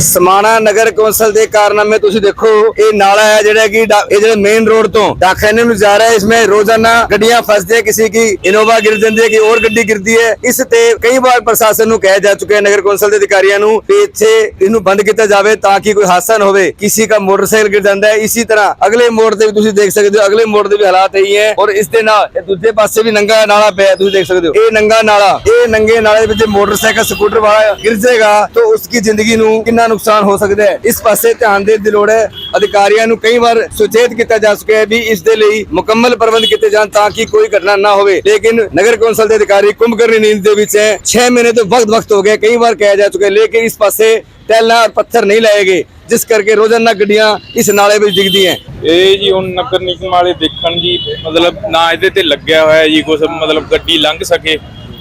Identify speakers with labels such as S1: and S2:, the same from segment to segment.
S1: ਸਮਾਣਾ ਨਗਰ council ਦੇ ਕਾਰਨਾਮੇ ਤੁਸੀਂ ਦੇਖੋ, ਇਹ ਨਾਲਾ ਹੈ ਜਿਹੜਾ ਕਿ ਇਹ ਜਿਹੜਾ ਮੇਨ ਰੋਡ ਤੋਂ ਡਾਕਖਾਨੇ ਨੂੰ ਜਾ ਰਿਹਾ ਹੈ। ਇਸਮੇ ਰੋਜ਼ਾਨਾ ਗੱਡੀਆਂ ਫਸਦੀ ਕਿਸੇ ਕੀ ਇਨੋਵਾ ਗਿਰ ਜਾਂਦੀ ਹੈ ਕਿ ਹੋਰ ਗੱਡੀ ਗਿਰਦੀ ਹੈ। ਇਸ ਤੇ ਕਈ ਵਾਰ ਪ੍ਰਸ਼ਾਸਨ ਨੂੰ ਕਿਹਾ ਜਾ ਚੁੱਕਿਆ ਨਗਰ ਕੌਂਸਲ ਦੇ ਅਧਿਕਾਰੀਆਂ ਨੂੰ ਕਿ ਇੱਥੇ ਇਹਨੂੰ ਬੰਦ ਕੀਤਾ ਜਾਵੇ ਤਾਂ ਕਿ ਕੋਈ ਹਾਦਸਾ ਨਾ ਹੋਵੇ। ਕਿਸੇ ਦਾ ਮੋਟਰਸਾਈਕਲ ਗਿਰ ਜਾਂਦਾ ਹੈ। ਇਸੇ ਤਰ੍ਹਾਂ ਅਗਲੇ ਮੋੜ ਤੇ ਵੀ ਤੁਸੀਂ ਦੇਖ ਸਕਦੇ ਹੋ, ਅਗਲੇ ਮੋੜ ਦੇ ਵੀ ਹਾਲਾਤ ਇਹੀ ਹੈ ਔਰ ਇਸ ਦੇ ਨਾਲ ਦੂਜੇ ਪਾਸੇ ਵੀ ਨੰਗਾ ਨਾਲਾ ਪਿਆ ਤੁਸੀਂ ਦੇਖ ਸਕਦੇ ਹੋ। ਇਹ ਨੰਗਾ ਨਾਲਾ, ਇਹ ਨੰਗੇ ਨਾਲੇ ਵਿੱਚ ਮੋਟਰਸਾਈਕਲ, ਸਕੂਟਰ ਵਾਲਾ ਗਿਰ ਜਾਏਗਾ ਤਾਂ ਦੀ ਜ਼ਿੰਦਗੀ ਨੂੰ ਕਿੰਨਾ ਨੁਕਸਾਨ ਹੋ ਸਕਦਾ ਹੈ। ਇਸ ਪਾਸੇ ਧਿਆਨ ਦੇਣ ਦੀ ਲੋੜ ਹੈ। ਅਧਿਕਾਰੀਆਂ ਨੂੰ ਕਈ ਵਾਰ ਸੁਚੇਤ ਕੀਤਾ ਜਾ ਚੁੱਕਿਆ ਹੈ ਵੀ ਇਸ ਦੇ ਲਈ ਮੁਕੰਮਲ ਪ੍ਰਬੰਧ ਕੀਤੇ ਜਾਣ ਤਾਂ ਕਿ ਕੋਈ ਘਟਨਾ ਨਾ ਹੋਵੇ। ਲੇਕਿਨ ਨਗਰ ਕੌਂਸਲ ਦੇ ਅਧਿਕਾਰੀ ਕੁੰਭਕਰਨੀ ਨੀਂਦ ਦੇ ਵਿੱਚ ਹੈ। 6 ਮਹੀਨੇ ਤੋਂ ਵਕਤ ਵਕਤ ਹੋ ਗਿਆ, ਕਈ ਵਾਰ ਕਿਹਾ ਜਾ ਚੁੱਕਿਆ ਲੇਕਿਨ ਇਸ ਪਾਸੇ ਟੈਲਾਂ ਔਰ ਪੱਥਰ ਨਹੀਂ ਲਾਏ ਗਏ, ਜਿਸ ਕਰਕੇ ਰੋਜ਼ਾਨਾ ਗੱਡੀਆਂ ਇਸ ਨਾਲੇ ਵਿੱਚ ਡਿੱਗਦੀਆਂ
S2: ਇਹ ਜੀ ਹੁਣ ਨਗਰ ਨਿਗਮ ਵਾਲੇ ਦੇਖਣ ਜੀ, ਮਤਲਬ ਨਾ ਇਹਦੇ ਤੇ ਲੱਗਿਆ ਹੋਇਆ ਜੀ ਕੁਝ ਮਤਲਬ ਗੱਡੀ ਲੰਘ ਸਕੇ।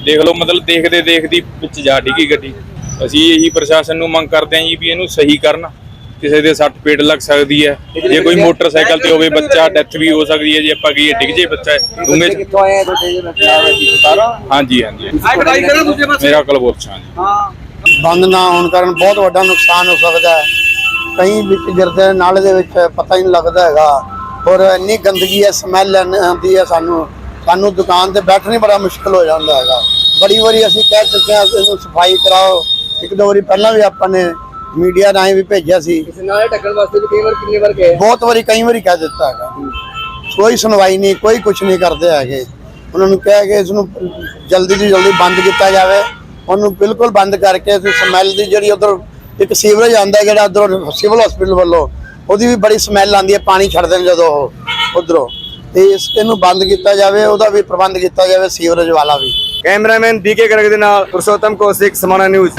S2: ਦੇਖ ਲਓ, ਮਤਲਬ ਦੇਖਦੇ ਦੇਖਦੀ ਵਿੱਚ ਜਾ ਡਿੱਗੀ ਗੱਡੀ। ਅਸੀਂ ਇਹੀ ਪ੍ਰਸ਼ਾਸਨ ਨੂੰ ਮੰਗ ਕਰਦੇ ਹਾਂ ਜੀ ਵੀ ਇਹਨੂੰ ਸਹੀ ਕਰਨ। ਕਿਸੇ ਦੇ ਸੱਟ ਪੇਟ ਲੱਗ ਸਕਦੀ ਹੈ। ਜੇ ਕੋਈ ਮੋਟਰਸਾਈਕਲ ਤੇ ਹੋਵੇ ਬੱਚਾ ਡੈਥ ਵੀ ਹੋ ਸਕਦੀ ਹੈ ਜੇ। ਆਪਾਂ ਕਹੀਏ ਡਿੱਗ ਜੇ ਬੱਚਾ ਚ
S1: ਕਿੱਥੋਂ ਆਏ ਤੁਹਾਡੇ ਸਾਰਾ
S2: ਹਾਂਜੀ ਹਾਂਜੀ। ਮੇਰਾ ਕਲਬੋਰਛਾ ਜੀ।
S3: ਬੰਦ ਨਾ ਹੋਣ ਕਾਰਨ ਬਹੁਤ ਵੱਡਾ ਨੁਕਸਾਨ ਹੋ ਸਕਦਾ ਹੈ। ਕਈ ਵਿੱਚ ਗਿਰਦੇ ਨਾਲੇ ਦੇ ਵਿੱਚ ਪਤਾ ਹੀ ਨਹੀਂ ਲੱਗਦਾ ਹੈਗਾ। ਔਰ ਇੰਨੀ ਗੰਦਗੀ ਹੈ ਸਮੈਲ ਆਉਂਦੀ ਹੈ ਸਾਨੂੰ। ਸਾਨੂੰ ਦੁਕਾਨ ਤੇ ਬੈਠਣਾ ਹੀ ਬੜਾ ਮੁਸ਼ਕਲ ਹੋ ਜਾਂਦਾ ਹੈਗਾ। ਬੜੀ ਵਾਰੀ ਅਸੀਂ ਕਹਿ ਚੁੱਕੇ ਹਾਂ ਇਹਨੂੰ ਸਫ਼ਾਈ ਕਰਾਓ। ਇੱਕ ਦੋ ਵਾਰੀ ਪਹਿਲਾਂ ਵੀ ਆਪਾਂ ਨੇ ਮੀਡੀਆ ਰਾਹੀਂ ਵੀ ਭੇਜਿਆ ਸੀ।
S1: ਇਸ ਨਾਲੇ ਢੱਕਣ ਵਾਸਤੇ ਵੀ ਕਈ ਵਾਰ ਕਿੰਨੀ ਵਾਰ ਗਏ?
S3: ਬਹੁਤ ਵਾਰੀ ਕਈ ਵਾਰੀ ਕਹਿ ਦਿੱਤਾ ਹੈਗਾ। ਕੋਈ ਸੁਣਵਾਈ ਨਹੀਂ ਕੋਈ ਕੁਝ ਨਹੀਂ ਕਰਦੇ ਹੈਗੇ। ਉਹਨਾਂ ਨੂੰ ਕਹਿ ਕੇ ਇਸ ਨੂੰ ਜਲਦੀ ਤੋਂ ਜਲਦੀ ਬੰਦ ਕੀਤਾ ਜਾਵੇ। ਉਹਨੂੰ ਬਿਲਕੁਲ ਬੰਦ ਕਰਕੇ ਇਸ ਸਮੈਲ ਦੀ ਜਿਹੜੀ ਉਧਰ ਇੱਕ ਸੀਵਰੇਜ ਆਉਂਦਾ ਜਿਹੜਾ ਉਧਰੋਂ ਸਿਵਲ ਹਸਪੀਟਲ ਵੱਲੋਂ ਉਹਦੀ ਵੀ ਬੜੀ ਸਮੈਲ ਆਉਂਦੀ ਹੈ ਪਾਣੀ ਛੱਡਦੇ ਨੇ ਜਦੋਂ ਉਹ ਉਧਰੋਂ। ਤੇ ਇਸ ਇਹਨੂੰ ਬੰਦ ਕੀਤਾ ਜਾਵੇ ਉਹਦਾ ਵੀ ਪ੍ਰਬੰਧ ਕੀਤਾ ਜਾਵੇ ਸੀਵਰੇਜ ਵਾਲਾ ਵੀ।
S1: ਕੈਮਰਾਮੈਨ ਡੀਕੇ ਕਰਕ ਦੇ ਨਾਲ ਪੁਰਸ਼ੋਤਮ ਕੌਸ਼ਿਕ ਸਮਾਣਾ ਨਿਊਜ਼।